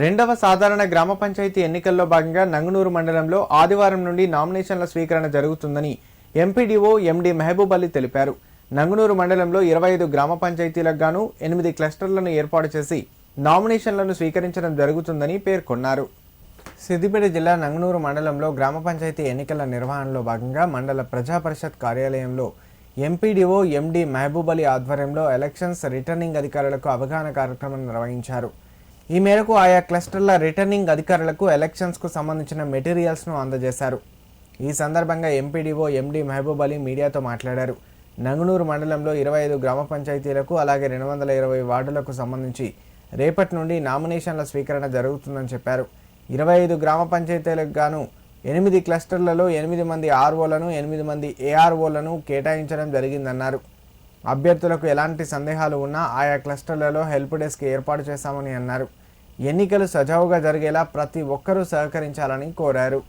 రెండవ సాధారణ గ్రామ పంచాయతీ ఎన్నికల్లో భాగంగా నంగునూరు మండలంలో ఆదివారం నుండి నామినేషన్ల స్వీకరణ జరుగుతుందని ఎంపీడీఓ ఎండి మహబూబ్ అలీ తెలిపారు. నంగునూరు మండలంలో ఇరవై ఐదు గ్రామ పంచాయతీలకు గాను ఎనిమిది క్లస్టర్లను ఏర్పాటు చేసి నామినేషన్లను స్వీకరించడం జరుగుతుందని పేర్కొన్నారు. సిద్దిపేట జిల్లా నంగునూరు మండలంలో గ్రామ పంచాయతీ ఎన్నికల నిర్వహణలో భాగంగా మండల ప్రజా పరిషత్ కార్యాలయంలో ఎంపీడీఓ ఎండి మహబూబ్ అలీ ఆధ్వర్యంలో ఎలక్షన్స్ రిటర్నింగ్ అధికారులకు అవగాహన కార్యక్రమం నిర్వహించారు. ఈ మేరకు ఆయా క్లస్టర్ల రిటర్నింగ్ అధికారులకు ఎలక్షన్స్కు సంబంధించిన మెటీరియల్స్ను అందజేశారు. ఈ సందర్భంగా ఎంపీడీఓ ఎండి మహబూబ్ అలీ మీడియాతో మాట్లాడారు. నంగునూరు మండలంలో ఇరవై ఐదు గ్రామ పంచాయతీలకు అలాగే రెండు వందల ఇరవై వార్డులకు సంబంధించి రేపటి నుండి నామినేషన్ల స్వీకరణ జరుగుతుందని చెప్పారు. ఇరవై ఐదు గ్రామ పంచాయతీలకు గాను ఎనిమిది క్లస్టర్లలో ఎనిమిది మంది ఆర్ఓలను ఎనిమిది మంది ఏఆర్ఓలను కేటాయించడం జరిగిందన్నారు. అభ్యర్థులకు ఎలాంటి సందేహాలు ఉన్నా ఆయా క్లస్టర్లలో హెల్ప్ డెస్క్ ఏర్పాటు చేశామని అన్నారు. ఎన్నికలు సజావుగా జరిగేలా ప్రతి ఒక్కరూ సహకరించాలని కోరారు.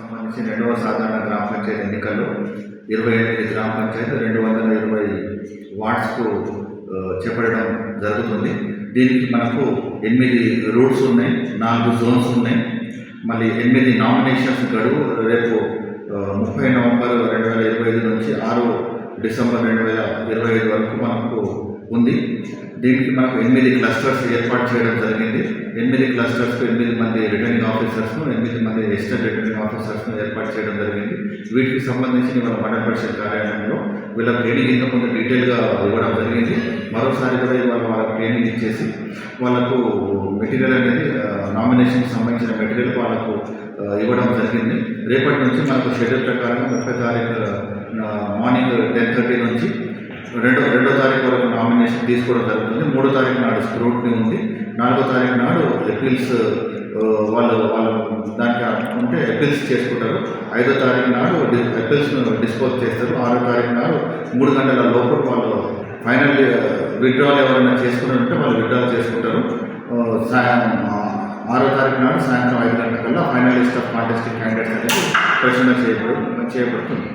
సంబంధించి రెండవ సాధారణ గ్రామ పంచాయతీ ఎన్నికల్లో ఇరవై ఎనిమిది గ్రామ పంచాయతీ రెండు వందల ఇరవై వార్డ్స్కు చేపట్టడం జరుగుతుంది. దీనికి మనకు ఎనిమిది రూట్స్ ఉన్నాయి నాలుగు జోన్స్ ఉన్నాయి. మళ్ళీ ఎనిమిది నామినేషన్స్ గడువు రేపు ముప్పై నవంబర్ రెండు వేల ఇరవై ఐదు నుంచి ఆరు డిసెంబర్ రెండు వేల ఇరవై ఐదు వరకు మనకు ఉంది. దీనికి మనకు ఎనిమిది క్లస్టర్స్ ఏర్పాటు చేయడం జరిగింది. ఎనిమిది క్లస్టర్స్ ఎనిమిది మంది రిటర్నింగ్ ఆఫీసర్స్ను ఎనిమిది మంది అసిస్టెంట్ రిటర్నింగ్ ఆఫీసర్స్ను ఏర్పాటు చేయడం జరిగింది. వీటికి సంబంధించి మన మండల పరిషత్ కార్యాలయంలో వీళ్ళ ట్రైనింగ్ ఇంతకుముందు డీటెయిల్గా ఇవ్వడం జరిగింది. మరోసారి కూడా ఇవాళ వాళ్ళకి ట్రైనింగ్ ఇచ్చేసి వాళ్ళకు మెటీరియల్ అనేది నామినేషన్కి సంబంధించిన మెటీరియల్ వాళ్ళకు ఇవ్వడం జరిగింది. రేపటి నుంచి మనకు షెడ్యూల్ ప్రకారం ముప్పై తారీఖు మార్నింగ్ టెన్ థర్టీ నుంచి రెండో రెండో తారీఖు వరకు నామినేషన్ తీసుకోవడం జరుగుతుంది. మూడో తారీఖు నాడు స్క్రూట్నీ ఉంది. నాలుగో తారీఖు నాడు అపీల్స్ వాళ్ళు వాళ్ళ దానికి ఉంటే అపీల్స్ చేసుకుంటారు. ఐదో తారీఖు నాడు అపీల్స్ డిస్పోజ్ చేస్తారు. ఆరో తారీఖు నాడు మూడు గంటల లోపల వాళ్ళు ఫైనల్ విత్డ్రాల్ ఎవరైనా చేసుకుని ఉంటే వాళ్ళు విత్డ్రాల్ చేసుకుంటారు. సాయం ఆరో తారీఖు నాడు సాయంత్రం ఐదు గంటల కల్లా ఫైనలిస్ట్ ఆఫ్ కాంటెస్టింగ్ క్యాండిడేట్స్ అనేది ప్రచురణ చేయబడు చేయబడుతుంది.